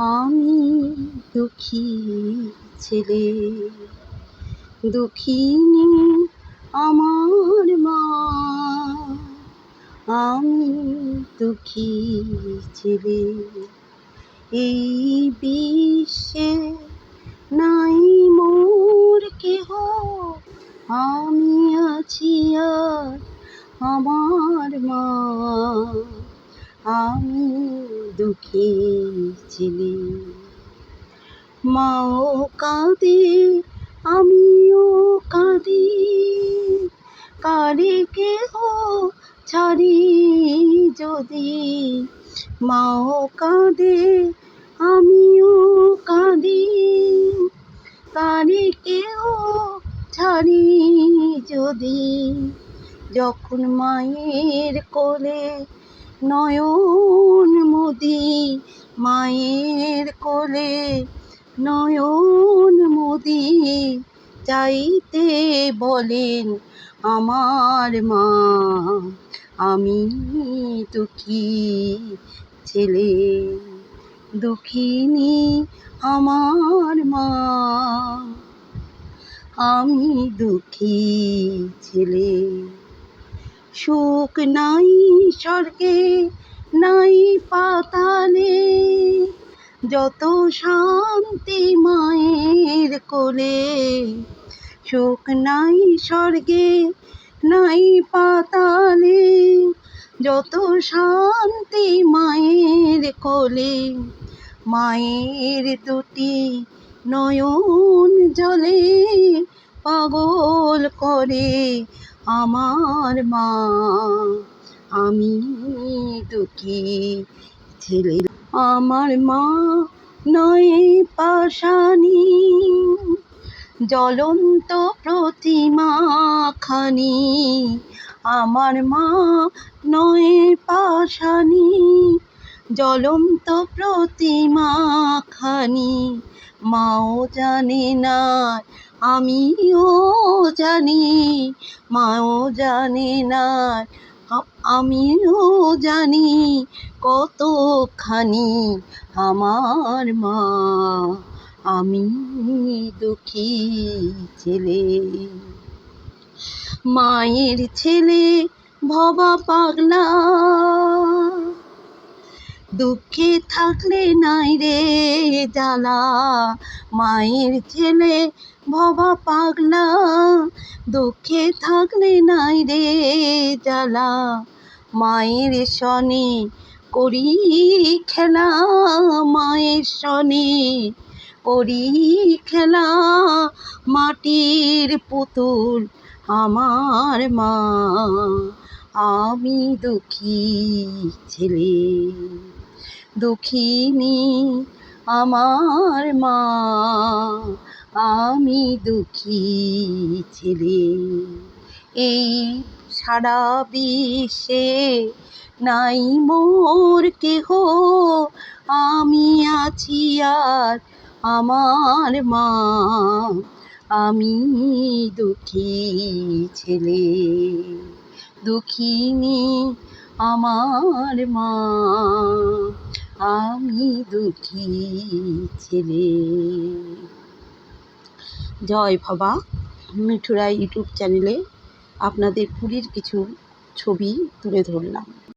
আমি দুঃখী ছেলে। দুঃখিনী আমার মা। আমি দুঃখী ছেলে। এই বিশ্বে নাই মোর কেহ। আমি আছি আর আমার মা। আমি দুঃখী ছেলে। মাও কাঁদে, আমিও কাঁদি। কারে কেহ ছাড়ি যদি? মাও কাঁদে, আমিও কাঁদি। কারে কেহ ছাড়ি যদি? যখন মায়ের কোলে নয়ন মোদি মায়ের কোলে, নয়ন মোদি চাইতে বলেন আমার মা, আমি দুঃখী ছেলে, দুঃখিনী আমার মা, আমি দুঃখী ছেলে। সুখ নাই স্বর্গে, নাই পাতালে। যত শান্তি মায়ের কোলে, সুখ নাই স্বর্গে, নাই পাতালে। যত শান্তি মায়ের কোলে, মায়ের দুটি নয়ন জলে পাগল করে। আমার মা, আমি দুঃখী ছেলে। আমার মা নয় পাশানি, জ্বলন্ত প্রতিমা খানি। আমার মা নয় পাশানি, জ্বলন্ত প্রতিমা খানি। মাও জানে না আমিও জানি, মাও জানে না আমিও জানি কতখানি আমার মা। আমি দুঃখী ছেলে। মায়ের ছেলে ভবা পাগলা। দুঃখে থাকলে নাই রে জ্বালা। মায়ের ছেলে ভবা পাগলা। দুঃখে থাকলে নাই রে জ্বালা। মায়ের সনে করি খেলা। মায়ের সনে করি খেলা। মাটির পুতুল আমার মা। আমি দুঃখী ছেলে। দুঃখিনী, আমার মা, আমি দুঃখী ছেলে। এই সারা বিশ্বে নাই মোর কেহ, আমি আছি আর আমার মা, আমি দুঃখী ছেলে। দুঃখিনী, আমার মা আমি দুঃখী ছেলে। জয় ভবা মিঠুরা ইউটিউব চ্যানেলে আপনাদের পুরীর কিছু ছবি তুলে ধরলাম।